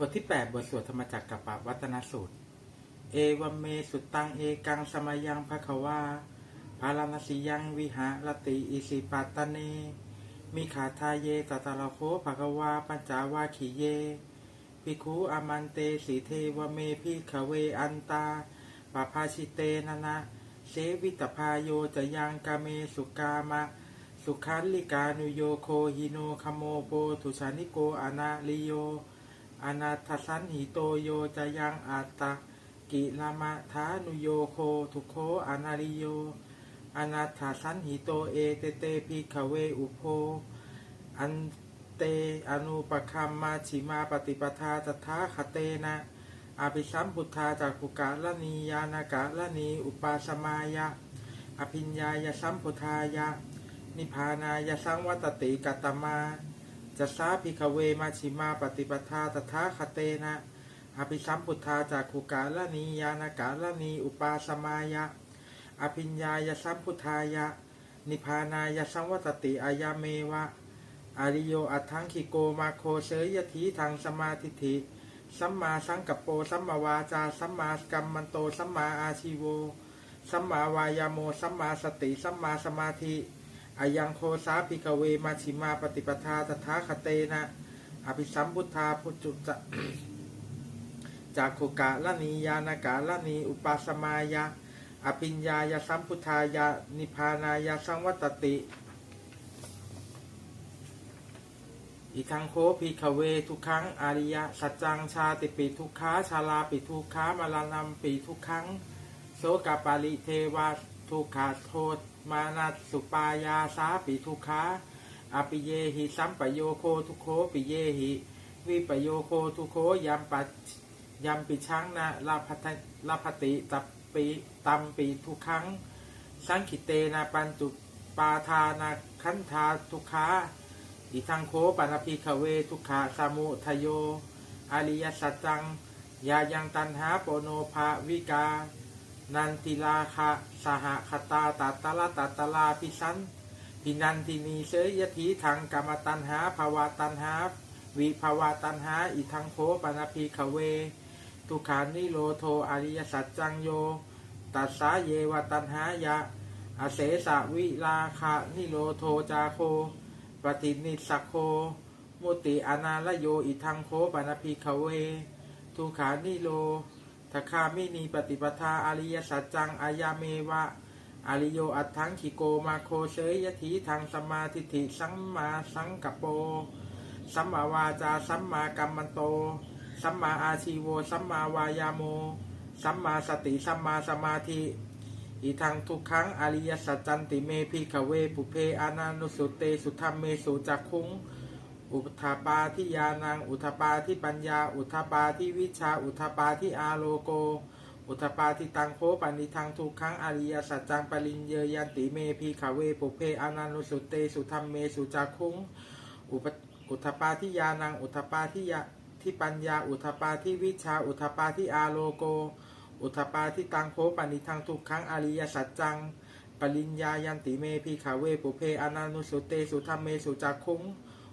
บทที่ 8 บทสวดธรรมจักรกับปวัตนสูตร เอวัเมสุตังเอกังสมยังภควาภาลานสิยังวิหารติอิสิปัตตเนมิขาทาเยตตะลโคภควาปัญจาวาขีเยภิกขุอามันเตสีเทวเมพิขเวอันตาปาภาชิเตนะนะเสวิตพายโยจะยังกาเมสุกามะ สุขันลิกานุโยโคหิโนคโมโปทุชานิโกอนาลิโย อนาทสันหิโตโยจะยังอาตะกิลามะทานุโยโคทุโคอนาลิโย อนาถาสันหิโตเอเตเตพิขเวอุโพ อันเตอนุปคัมมาชิมาปฏิปทาตถาคเตนะ อภิสัมพุทธาจากขุกะลนียานากะลนีอุปาสมายะ อภิญญายสัมพุทธายะ นิพานายสังวัตติกัตตมา จะสาภิกเวมาชิมาปฏิปทาตถาคเตนะอภิสัมพุทธาจากขุกะละนียานากะลนีอุปาสมายะ อภิญญายสัมพุทธายะ นิพานายสังวัตติอายาเมวะอริโยอัตถังคิโกมาโคเสยยทีทางสมาธิฐิสัมมาสังกัปโปสัมมาวาจาสัมมากัมมันโตสัมมาอาชีโวสัมมาวายาโมสัมมาสติสัมมาสมาธิ อายังโคสาภิกเวมาชิมาปฏิปทาตถาคเตนะอภิสัมพุทธาพุจุจะจากขุกะละนียานากะละนีอุปาสมายะ อภิญญายาสัมพุทธายะนิพานายาสังวัตติ อีทังโคพีคเวทุกครั้งอาริยะสัจจังชาติปิทุกขาชาลาปิทุกขามาลานัมปิทุกครั้งโสกปาลิเทวาทุกขาโทษ มานัสุปายาสาปิทุกขาอปิเยหิสัมปโยโคทุโคปิเยหิวิปโยโคทุโคยัมปัยัมปิชังนะลาพัทลาภติตัปปิตัมปิทุครั้ง สังขิเตนะปัญจุปาทานาคันธาทุขาอิทังโคปานาภิขเวทุขาสามุทโยอริยสัจจัง ยายังตันหาโปโนภาวิกา นันติลาคะสหคตาตัตตละตัตลาพิสันพินันตินีเสยยถีทางกรรมตันหาภาวะตันหา วิภาวะตันหาอิทังโคปนาภิขเว ทุขานิโรโทอริยสัจจังโย ตัสสาเยวตันหายะอาเสสะวิลาคะนิโรโทจาโค ปฏินิสสโค มุติอนาลโยอิทังโคปนาภิขเว ทุขานิโร ทคามินีปฏิปทาอริยสัจจังอายาเมวะอริโยอัตถังคิโกมาโคเสยยถีทางสมาธิฐิสัมมาสังกัปโป สัมมาวาจาสัมมากัมมันโต สัมมาอาชีโว สัมมาวายาโม สัมมาสติสัมมาสมาธิ อีทางทุกครั้งอริยสัจจันติเมพิขเวปุเพอานานุสุเตสุธรรมเมสุจักคุง อุทาปาทิยานัง อุทาปาทิปัญญา อุทาปาทิวิชา อุทาปาทิอาโลโก อุทาปาทิตังโคปันิทางทุกครั้งอริยสัจจังปริญเยยันติเมพิขาเวปุเพอานานุสุเตสุธรรมเมสุจักคุงอุปอุทธปาทิยานัง อุทธปาทิยาที่ปัญญา อุทธปาทิวิชา อุทธปาทิอาโลโก อุทธปาทิตังโคปนิทังทุกครั้งอริยสัจจังปริญญายันติเมพีขาเวปุเพอนานุสุเตสุธรรมเมสุจักคุง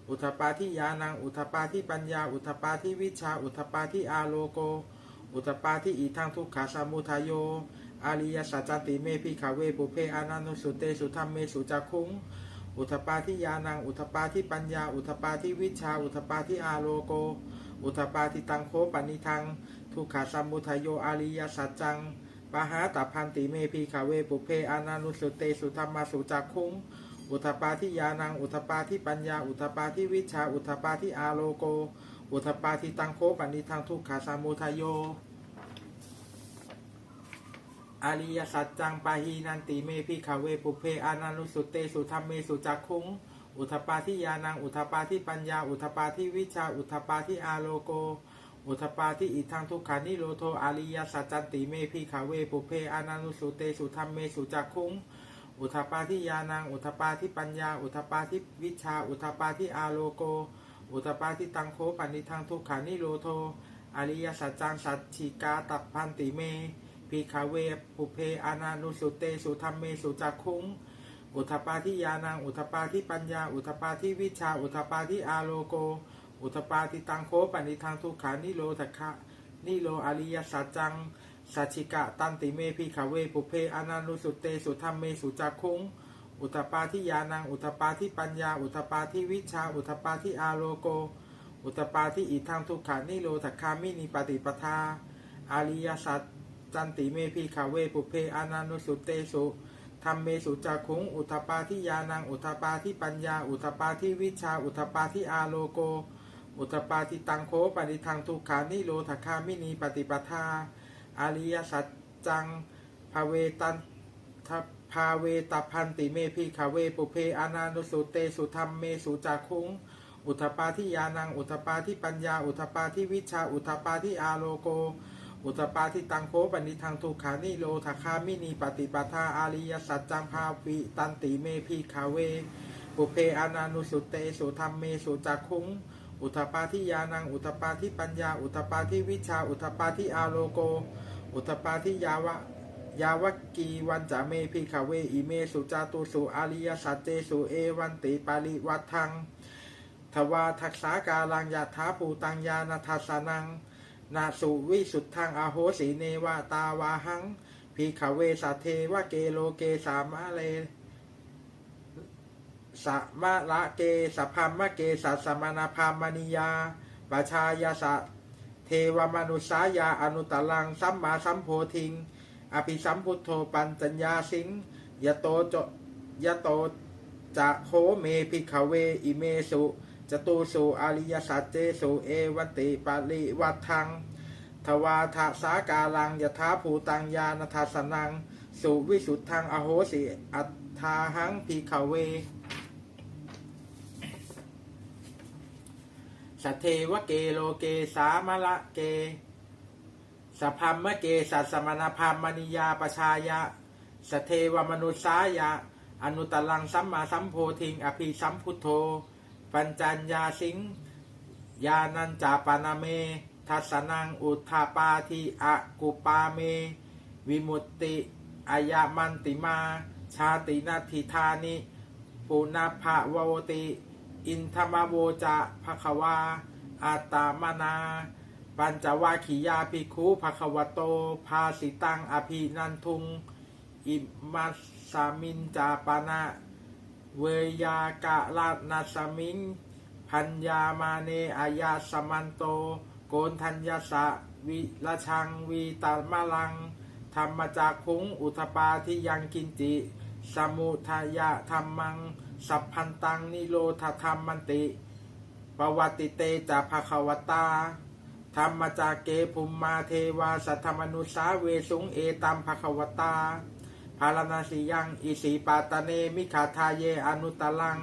อุทปาทิยานัง อุทปาทิปัญญา อุทปาทิวิชา อุทปาทิอาโลโก อุทปาทิอีทังทุกขาสมุทยโยอริยสัจติเมพีขาเวปุเพอนานุสุเตสุธรรมเมสุจักคุงอุทปาทิยานัง อุทปาทิปัญญา อุทปาทิวิชา อุทปาทิอาโลโก อุทปาทิตังโคปนิทัง ทุกขาสมุทโยอาริยสัจจังปหาตพันติเมพีขาเวปุเพอานานุสุเตสุธรรมาสุจักคุง อุทปาทิยานัง อุทปาทิปัญญา อุทปาทิวิชา อุทปาทิอาโลโก อุทปาทิตังโคปันิทังทุกขาสัมมุทโยอริยสัจจังปาหีนันติเมพิขเวปุเพอานานุสุเตสุธรรมเมสุจักคุง อุทปาทิยานัง อุทปาทิปัญญา อุทปาทิวิชา อุทปาทิอาโลโก อุทปาทิอิทังทุกขานิโรโทอริยสัจจันติเมพิขเวปุเพอานานุสุเตสุธรรมเมสุจักคุง อุทปาทิยานัง อุทปาทิปัญญา อุทปาทิวิชา อุทปาทิอาโลโก อุทปาทิตังโคปันิทังทุกขานิโรโท อริยสัจจังสัจฉิกาตัพันติเมพีคาเวปุเพอานานุสุเตสุธรรมเมสุจักคุงอุทปาทิยานัง อุทปาทิปัญญา อุทปาทิวิชา อุทปาทิอาโลโก อุทปาทิตังโคปนิทังทุกขานิโรธคะนิโรอริยสัจจัง สัจฉิกะตันติเมพิขเวปุเพอนันตุสุเตสุธรรมเมสุจักคุงอุทปาทิยานังอุทปาทิปัญญา อุทปาทิวิชา อุทปาทิอาโลโก อุตปาทิอิทังทุกขานิโรธคามินิปฏิปทาอาริยสัจจันติเมพิขเวปุเพอนันตุสุเตสุธรรมเมสุจักขุงอุทปาทิยานังอุทปาทิปัญญา อุทปาทิวิชา อุทปาทิอาโลโก อุตปาทิตังโคปฏิทังทุกขานิโรธคามินีปฏิปทา อริยสัจจังภาเวตันทภาเวตพันติเมพิขเวปุเพอานานุสุเตสุธรรมเมสุจักขุงอุทปาทิยานัง อุทปาทิปัญญา อุทปาทิวิชา อุทปาทิอาโลโก อุตปาทิตังโคปนิทังทุกขานิโรธคามินีปฏิปทาอาริยสัจจังภาวิตันติเมพิขเวปุเพอานานุสุเตสุธรรมเมสุจักขุง อุทปาทิยานัง อุทปาทิปัญญา อุทปาทิวิชา อุทปาทิอาโลโก อุทปาทิยาวะยาวกีวันจาเมพิขเวอิเมสุจาตุสุอาริยสัจเจสุเอวันติปาริวัตทังทวาทักษากาลังยาถาภูตังยานาทัสนัง นาสุวิสุทธังอาโหสีเนวาตาวาหังพีขเวสาเทวะเกโลเกสามะเล สะมะละเกสพพมะเกสัสสมนาพามณิยาปชายาสะเทวมนุสายาอนุตลังสัมมาสัมโพธิง อภิสัมพุทโธปัญจัญญาสิงยโตจยโตจะโคเมพิขเวอิเมสุจตุสุอริยสัจเจสุเอวันติปาริวัตทัง ทวาทะสากาลังยถาภูตังยานทัสนัง สุวิสุทธังอโหสิอัตถาหังพิขเว สเทวเกโลเกสามะละเกสพัมมะเกสัสสมณพามมณิยาปชายะ สเทวมนุสายะ อนุตตลังสัมมาสัมโพธิง อภิสัมพุทโธ ปัญจัญญาสิงยานันจาปานาเม ทัสนังอุทาปาทิอะกุปาเม วิมุตติอายามันติมา ชาตินาทิธานิ ปุณภะวโวติ อินทมโวจะภควาอาตามนา ปัญจวาขียาภิกขุภควโต ภาสิตังอภินันทุง อิมัสามินจาปนะ เวยากะลานาสมิง พัญญามาเนอายาสมันโต โกนทัญญาสะวิละชังวีตามลัง ธรรมจากคุงอุทปาที่ยังกินจิ สมุทายะธรรมัง สัพพันตังนิโรธธรรมมันติปวัติเตจะภควตาธรรมจาเกภุมมาเทวาสัทธมนุสาเวสุงเอตัมภควตาภารณสียังอิสีปาตเนมิขาทาเยอนุตตลัง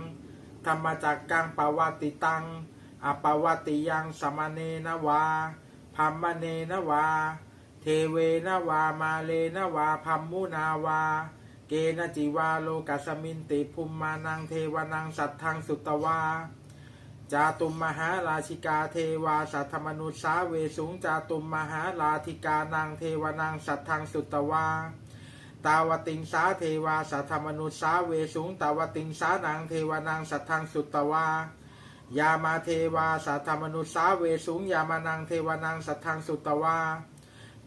ธรรมจากกังปวัติตังอปวัติยังสมเนนวาพัมมเนนวา เทเวนวามาเลนวาพัมมุนาวา เกณจิวาโลกัสมินติภูมมานังเทวนังสัตทังสุตวาจาตุมมหาราชิกาเทวาสัทธมนุสาเวสุงจาตุมมหาราธิกานังเทวนังสัทธังสุตวาตาวติงสาเทวาสัทธมนุสาเวสุงตาวติงสานังเทวนังสัทธังสุตวายามาเทวาสัทธมนุสาเวสุงยามานังเทวนังสัทธังสุตวา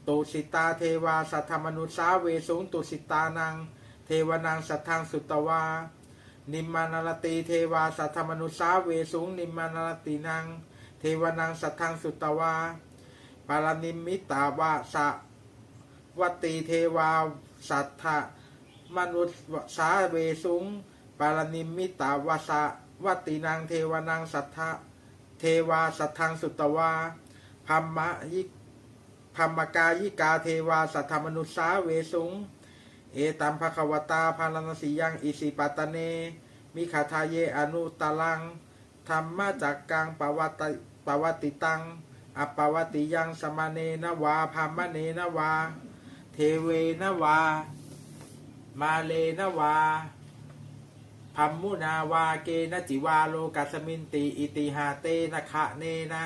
ตุสิตาเทวาสัทธมนุสาเวสุงตุสิตานัง เทวนังสัทธังสุตวา นิมมานารติเทวาสัทธมนุสาเวสุงนิมมานารตินังเทวนังสัทธังสุตวา ปารานิมมิตาวาสะวัตีเทวาสัทธมนุสาเวสุงปารานิมมิตาวาสะวัตินังเทวนังสัทธะเทวาสัทธังสุตวาพัมมะยิพัมมกายิกาเทวาสัทธมนุสาเวสุง เอตัมภควตาพาลนสียังอิสิปัตเน มิขาทาเยอนุตลังธรรมะจากกังปวัตปวัติตังอปวัติยังสมาเนนวาพัมมเนนวา เทเวนวา มาเลนวาพัมมุนาวาเกนจิวาโลกัสมินติ อิติหาเตนะคะเนนะ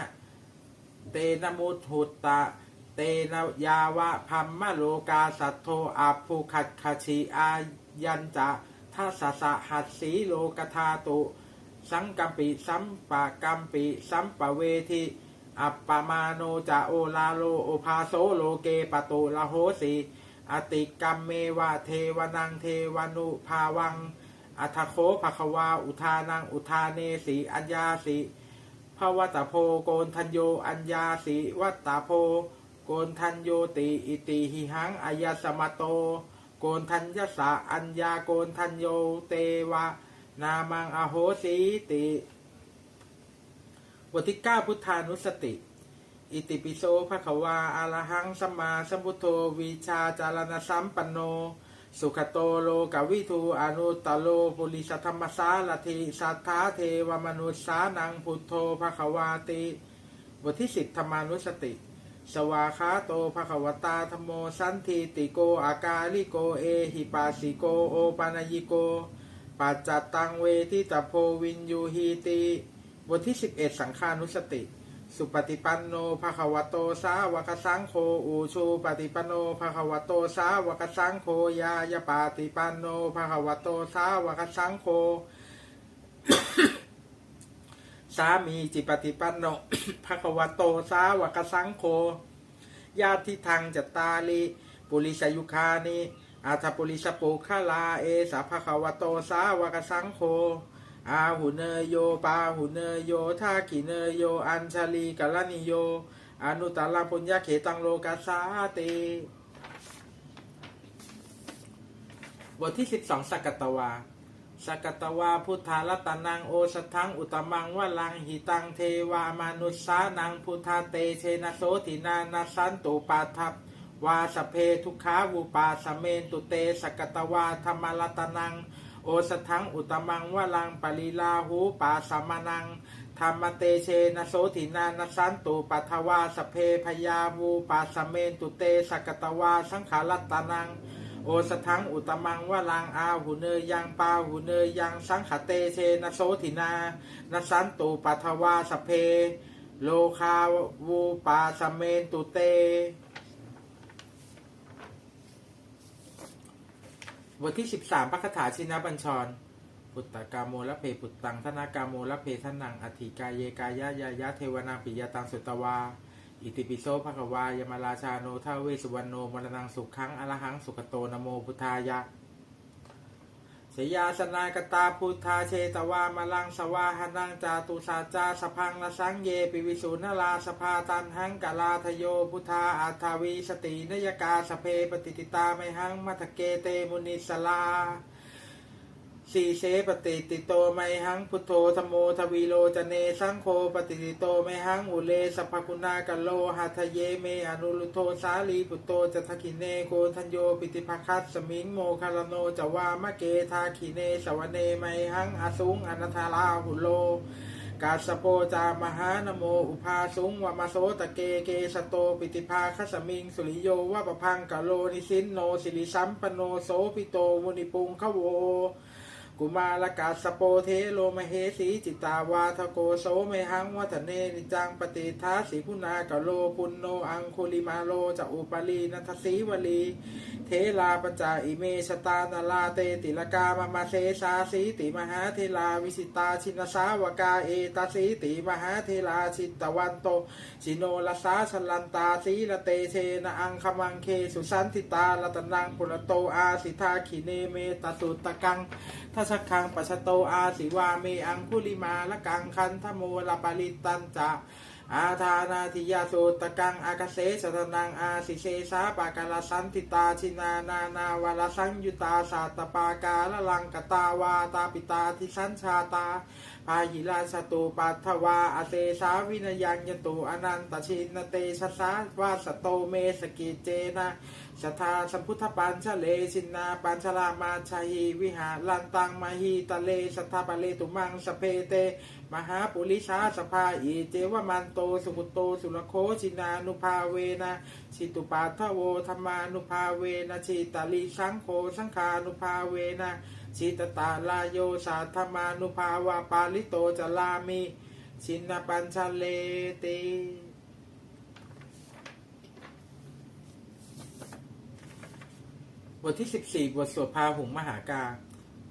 เตนะมุตหุตตะ เตนะยาวะพัมมะโลกาสัทโทอาภูขัดขชีอายันจะทัสสะหัสสีโลกธาตุ สังกัมปิสัมปะกัมปิสัมปะเวทิอัปปมาโนจะโอลาโลโอภาโสโลเกปโตละโหสีอติกัมเมวะเทวนังเทวนุภาวัง อัทโคภควาอุทานังอุทาเนสีอัญญาสีภวตโพโกนทัญโยอัญญาสีวัตตาโพ โกนทัญโยติอิติหิหังอายสมโต โกนทัญญสะอัญญาโกนทัญโยเตวะ นามังอโหสีติบทที่9พุทธานุสติ อิติปิโสภะควาอะรหังสัมมาสัมพุทโธวิชาจารณสัมปันโน สุขโตโลกวิทูอนุตโลปุริสธรรมสาลทิสัทธาเทวมนุษสานังพุทโธภะควาติ บทที่10ธรรมานุสติ สวาคาโตภะคะวตาธโมสันทิติโกอากาลิโกเอหิปัสสิโกโอปานยิโกปัจจตังเวทิตโพวินยูฮีติบทที่ 11 สังขานุสติ สุปฏิปันโนภะคะวโตสาวกสังโฆอูชูปฏิปันโนภะคะวโตสาวกสังโฆยายปาปฏิปันโนภะคะวโตสาวกสังโฆ สามีจิปฏิปันโนภะควโตสาวกสังโฆญาติทางจตตาลิปุริสยุคานิอาทปุริสปุคลาเอสาภะควโตสาวกสังโฆอาหุเนโยปาหุเนโยทากิเนโย อัญชลีกัลนิโย อนุตตรปุญญาเขตังโลกัสสาเตบทที่ 12 สักกตวา สกตวาพุทธาลตนังโอสทังอุตมังวะลังหิตังเทวามนุสานังพุทธาเตเชนะโสตินานาสันตุปาทัพวาสเพทุขาวุปาสเมนตุเตสกตวาธรรมลตนัง โอสทังอุตมังวะลังปริลาหูปาสมานังธรรมเตเชนะโสตินานาสันตุปัทวาสเพพยาวูปาสเมนตุเตสกตวาสังขารัตตนัง โอสทังอุตมังวะลังอาหุเนยยังปาหุเนยยังสังขเตเชนโสตินานสันตุปัทวาสเพ โลคาวูปาสเมนตุเตบทที่13พระคาถาชินบัญชรพุตตกาโมละเพปุตตังธนากาโมละเพทนังอธิกายเยกายะยายะเทวนาปิยตังสุตวา อิติปิโสภควายมราชาโนทาเวสุวรรณโนมรณังสุขังอรหังสุขโตนโมพุทธายะสยาสนากตาพุทธาเชตวามลังสวาหนังจาตุสาจาสพังละสังเยปิวิสุนลาสภาตันหังกลาทโยพุทธาอาทาวีสตินยกาสเพปฏิติตาไมหังมัทเกเตมุนิสลา สีเสปฏิติโตไมหังพุทโธธโมทวีโลจเนสังโฆปฏิติโตไมหังอุเลสภคุณากัลโลหัทเยเมอนุลุโทสาลีปุตโตจะทกินเนโกทัญโยปิติภคัสสมิงโมคารโนจวามะเกทาคิเนสวเนไมหังอสุงอนัทาลาหุโลกาสโปจามหานโมอุภาสุงวมาโสตะเกเกสโตปิติภาคสมิงสุริโยวะปะพังกะโลนิสินโนสิริสัมปโนโสปิโตมุนิปุงขโว กุมารกาสโปเทโลมเหสีจิตาวาทโกโสเมหังวัฒเนนิจังปฏิทัสสีพุนากะโลปุนโนอังคุลิมาโลจะอุปาลีนัทสีวลี เทลาปจาอิเมสตานาลาเตติลกามามาเสสาสีติมหาเทลาวิสิตาชินสาวกาเอตาสีติมหาเทลาชิตวันโตชิโนลสาชลันตาสีละเตเชนะอังคมังเคสุสันติตาละตนังปุระโตอาสิทาขิเนเมตสุตตะกังทัชคังปัชโตอาสิวาเมอังคุลิมาละกังคันทโมลปาลิตันจะอาทานาทิยาสุตะกังอากาเสสตนังอาสิเชสาปากาลสันติตาชินานานาวาลสังยุตาสาตปากาละลังกตาวาตาปิตาทิสัญชาตาพาหิราสตุปัทวาอเตสาวินยังยตุอนันตชินเตชะสาวาสโตเมสกิเจนะ สทาสัมพุทธปัญชเลชินนาปัญชลามาชัยวิหารันตังมาหีตะเลสัทธาปะเลตุมังสเพเต มหาปุริชาสภาอีเจวมันโตสุขุโตสุรโคชินานุภาเวนะชิตุปาทโวธรรมานุภาเวนะชิตาลีสังโฆสังฆานุภาเวนะชิตตาลาโยสาธรรมานุภาวาปาลิโตจลามิชินปัญชเลติ บทที่ 14 บทสวดพาหุงมหากา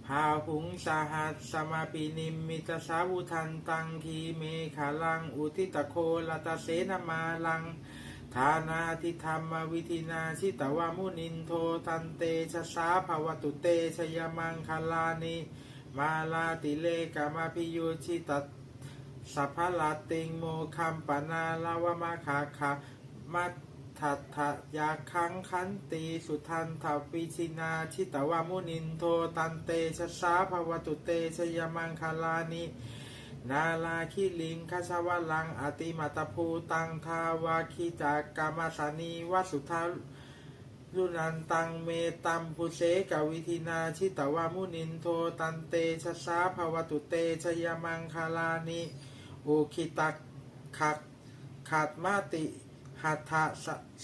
พาหุงสาหัสสมาปินิมมิตสาวุทันตังคีเมขาลัง อุทิตโคลตเสนามาลัง ทานาทิธรรมวิธินาชิตวามุนินโทตันเตชะสาภาวตุเตชยมังคลานิมาลาติเลกามาพิโยชิตสัพพลาติงโมคัมปนาลาวมาขาขามั ทัตถยาคังคันตีสุทันทวิชินาชิตวามุนินโทตันเตชะสาภวตุเตชยมังคลานินาลาคิลิงคชวลังอติมาตภูตังทาวาคิจากกามาสานีวสุทาลุนันตังเมตัมพุเสกวิธินาชิตวามุนินโทตันเตชะสาภวตุเตชยมังคลานิอุคิตักขัดขัดมาติ หัตถะ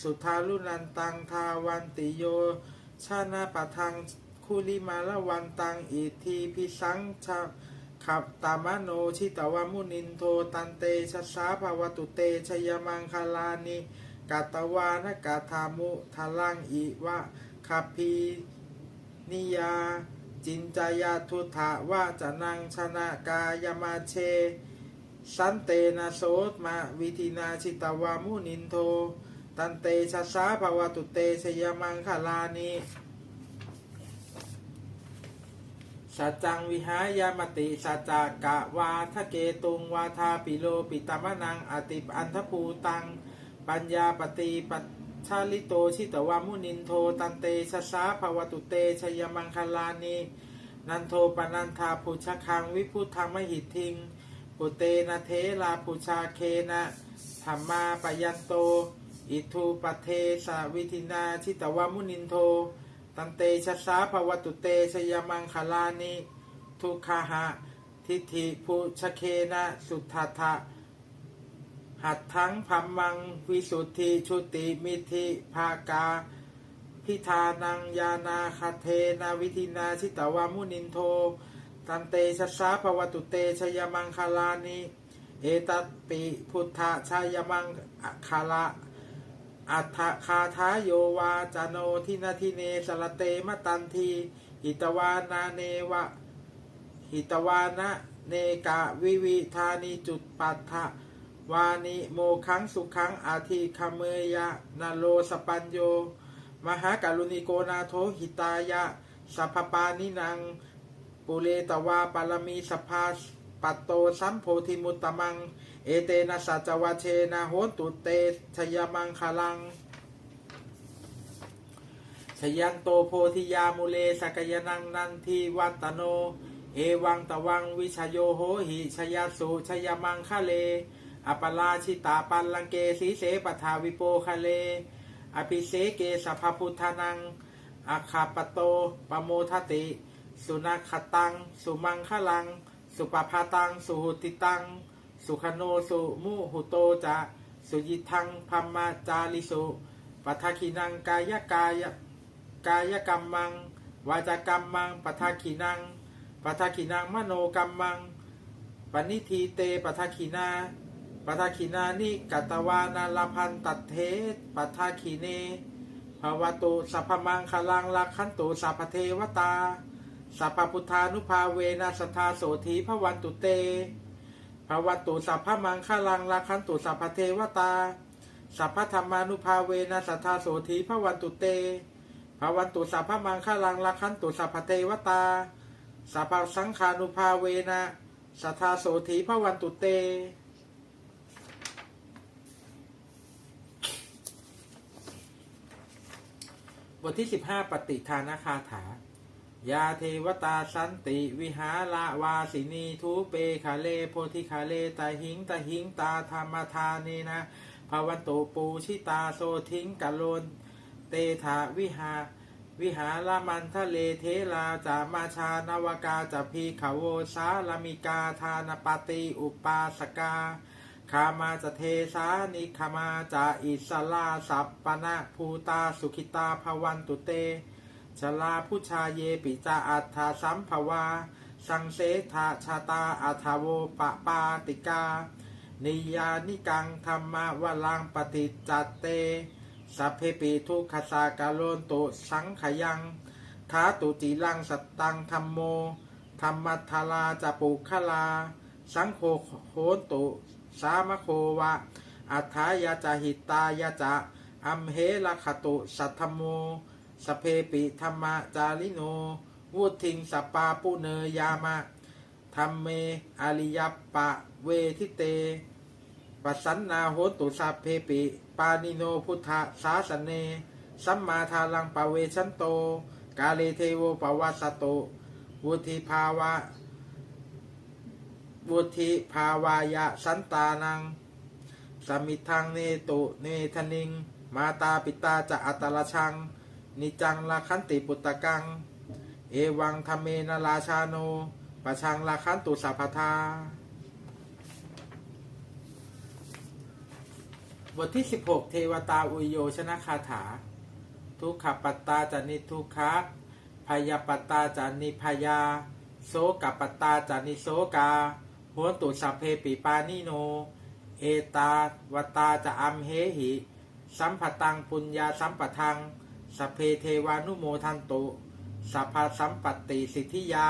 สุทาลุนันตังทาวันติโย ชานาปะทังคุลิมาละวันตังอิทีพิสังชาขับตามโนชิตวามุนินโทตันเตชะสาภาวตุเตชยมังคลานิกัตวานกาธามุทาลังอิวะคัพพีนิยา จินจายาทุถาวาจะนังชนะกายมาเช สันเตนะโสตมาวิธินาชิตวามุนินโท ตันเตชะสาภาวตุเตชยมังคลานิสัจจังวิหายามติสัจจกะวาทะเกตุงวาทาปิโลปิตมะนังอติปอันทภูตัง ปัญญาปฏิปัชาลิโตชิตวามุนินโทตันเตชะสาภาวตุเตชยมังคลานีนันโทปนันทาปุชคังวิพุทธังมหิทิง ปุเตนะเทลาปุชาเคนะธรรมาปยันโต อิทูปเทสาวิธินาชิตวามุนินโท ตันเตชะสาภวตุเตชยมังคลานิทุกขหะ ทิฏฐิภูชเคนะสุทัทธะหัดทั้งพัมมังวิสุทธิชุติมิธิภากา พิธานังยานาคาเทนาวิธินาชิตวามุนินโท ตันเตชะสาภวตุเตชยมังคลานิเอตัตปิพุทธะชายมังคาละอัฏฐคาทายโยวาจโนทินาทิเนสลเตมตันทีหิตวานาเนวะหิตวานะเนกะวิวิธานิจุดปัฏฐะวานิโมคังสุขังอาทิคเมยะนาโลสปัญโย มหากาลุณิโกนาโทหิตายะสัพพปานินัง ปุเรตวาปารมีสภาปัตโตสัมโพธิมุตตมัง เอเตนะสัจวเชนะโหตุเตชยมังคลังชยันโตโพธิยามุเลสกยนังนันทีวัตโน เอวังตะวังวิชโยโหหิชยสุชยมังคะเล อปราชิตาปัลลังเกสีเสปทาวิโปคะเล อภิเสเกสัพพุทธานัง อาคาปโตปโมทติ สุนัขตัง สุมังคลัง สุปภาตัง สุหุติตัง สุขโน สุมุหุโตจะสุยิทังพัมมาจาริสุปัทคินังกายกายกายกรรมัง วาจากรรมังปัทคินังปัทคินังมโนกรรมังปณิทีเตปัทคินาปัทคินานิกัตวานาลพันตัดเทปัทคิเนภวตุสัพพมังคลังลักขันตุสัพเทวตา สัพพุทธานุภาเวนะสัทธาโสธีพระวันตุเตภวตุสัพพมังคลังลักขันตุสัพพเทวตา สัพพธรรมานุภาเวนะสัทธาโสธีพระวันตุเตภวันตุสัพพมังคลังลักขันตุสัพพเทวตา สัพพสังขานุภาเวนะสัทธาโสธีพระวันตุเตบทที่ 15 ปฏิทานคาถา ยาเทวตาสันติวิหารวาสินีทูเปคาเลโพธิคาเลตาหิงตาหิงตาธรรมทานีนะภวันโตปูชิตาโซทิงกะโลนเตถาวิหาวิหารมันทะเลเทลาจามาชานวกาจพีขาวโวสาลามิกาทานปาติอุปาสกาคามาจะเทสานิคามาจะอิสลาสัปปนะภูตาสุขิตาภวันตุเต ชลาผู้ชาเยปิจาอัฏฐาสัมภวา สังเสธาชาตาอัทาโวปะปาติกา นิยานิกังธรรมวลังปฏิจจเต สัพเพปิทุขสากาโลนตุสังขยังทาตุจิลังสตตังธรรมโม ธรรมัทลาจะปุคลา สังโฆโหตุ สามโควะ อัฏฐายาจะหิตายาจะอัมเหละขตุสัทธโม สเพปิธรรมจาริโนวุทิงสปาปุเนยามะธรรมเมอริยปปะเวทิเตปัสสันนาโหตุสัพเพปิ ปานิโนพุทธสาสเน สัมมาทาลังปะเวชันโต กาเลเทโวปวัสสโตวุธิภาวะวุธิภาวายะสันตานัง สมิทังเนตุเนทนิง มาตาปิตาจะอัตตลชัง นิจังลาคันติปุตตะกัง เอวังธรรมเมนราชาโนปะชังลาคันตุสัพพทาบทที่ 16 เทวตาอุโยชนะคาถา ทุกขปัตตาจานิทุกขะพยาปัตตาจานิพยา โสกปัตตาจานิโสกาโหนตุสัพเพปิปานิโน เอตาวตาจะอัมเหหิ สัมปตังปุญญาสัมปทัง สเพเทวานุโมทันตุสัพพสัมปติสิทธิยา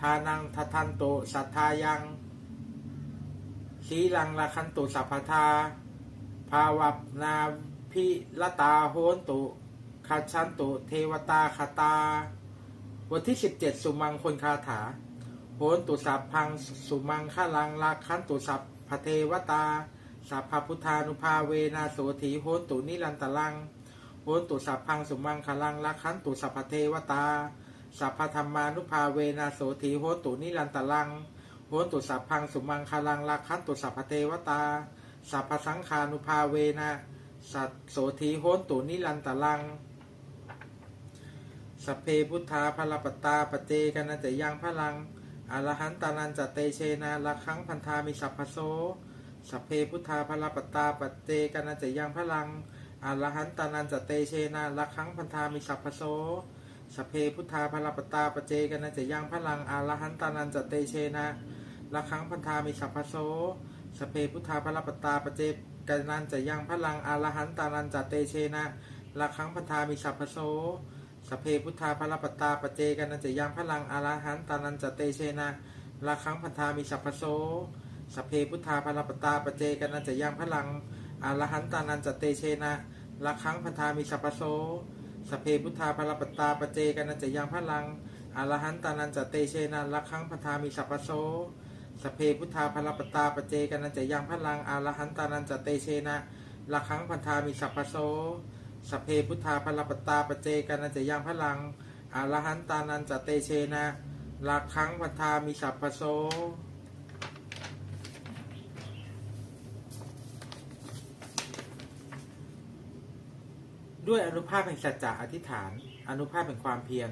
ทานังทัทันตุสัทธายังสีลังละคันตุสัพพทา ภาวัปนาพิลตาโหนตุคัจฉันตุเทวตาคตา บทที่ 17 สุมังคนคาถา โหนตุสัพพังสุมังฆลังลาคันตุสัพพเทวตา สัพพพุทธานุภาเวนาโสถีโหนตุนิรันตลัง โหนตุสัพพังสุมังคลังลาคันตุสัพพเทวตา สัพพธรรมานุภาเวนาโสถีโหตุนิรันตลังโหนตุสัพพังสุมังคลังลาคันตุสัพพเทวตา สัพพสังขานุภาเวนะสัตโสธีโหตุนิรันตลังสพเพพุทธาพลปตาปเจกันจะยังพลังอรหันตานันจะเตเชนาละครั้งพันธามิสัพพโสสพเพพุทธาพลปตตาปเจกันจะยังพลัง อรหันตานันจะเตเชนาละคังพันธามิสัพพโสสเพพุทธาพลปตาปเจกันจะยังพลังอรหันตานันจะเตเชนาละคังพันธามิสัพพโสสเพพุทธาพระปตาปเจกันนันจะยังพลังอรหันตานันจะเตเชนะละคังพันธามิสัพพโสสเพพุทธาพระปตาปเจกันนันจะยังพลังอรหันตานันจะเตเชนะละคังพันธามิสัพพโสสเพพุทธาพระปตาปเจกันนันจะยังพลังอรหันตานันจะเตเชนะ ละครั้งพันธามิสัพพโสสพเพพุทธาพรปตาปเจกันนัจะยังพลังอรหันตานันจะเตเชนะละครั้งพันธามิสัพพโสสพเพพุทธาพลปตาปเจกันนัจะยังพลังอาลหันตานันจะเตเชนะละครั้งพันธามิสัพพโสสพเพพุทธาพลปตาปเจกันนัจะยังพลังอาลหันตานันจะเตเชนะละครั้งพันธามิสัพพโส ด้วยอนุภาพแห่งสัจจะอธิษฐาน อนุภาพแห่งความเพียร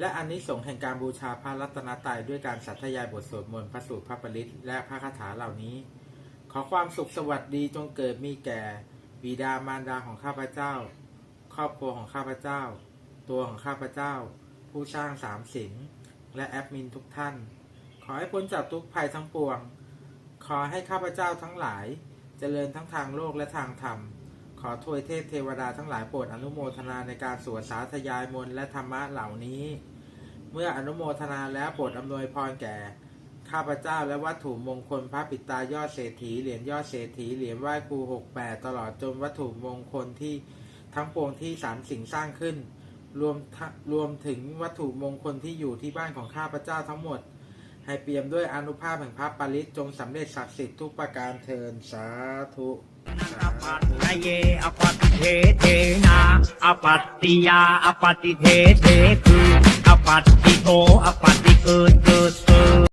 และอันนี้สงส์แห่งการบูชาพระรัตนตรัยด้วยการสัตยายบทสวดมนต์พระสูตรพระปริตและพระคาถาเหล่านี้ ขอความสุขสวัสดีจงเกิดมีแก่บิดามารดาของข้าพเจ้า ครอบครัวของข้าพเจ้า ตัวของข้าพเจ้า ผู้สร้างสามสิ่งและแอดมินทุกท่าน ขอให้พ้นจากทุกภัยทั้งปวง ขอให้ข้าพเจ้าทั้งหลายเจริญทั้งทางโลกและทางธรรม ขอทวยเทพเทวดาทั้งหลายโปรดอนุโมทนาในการสวดสาธยายมนและธรรมะเหล่านี้ เมื่ออนุโมทนาแล้วโปรดอำนวยพรแก่ ข้าพเจ้าและวัตถุมงคลพระปิตายอดเศรษฐีเหรียญยอดเศรษฐีเหรียญไหว้ครูหกแปดตลอดจนวัตถุมงคลที่ทั้งปวงที่สามสิ่งสร้างขึ้น รวมรวมถึงวัตถุมงคลที่อยู่ที่บ้านของข้าพเจ้าทั้งหมด ให้เปี่ยมด้วยอนุภาพแห่งพระปริตจงสำเร็จศักดิ์สิทธิ์ทุกประการเทินสาธุ apatía, apatite, apatito, apatico,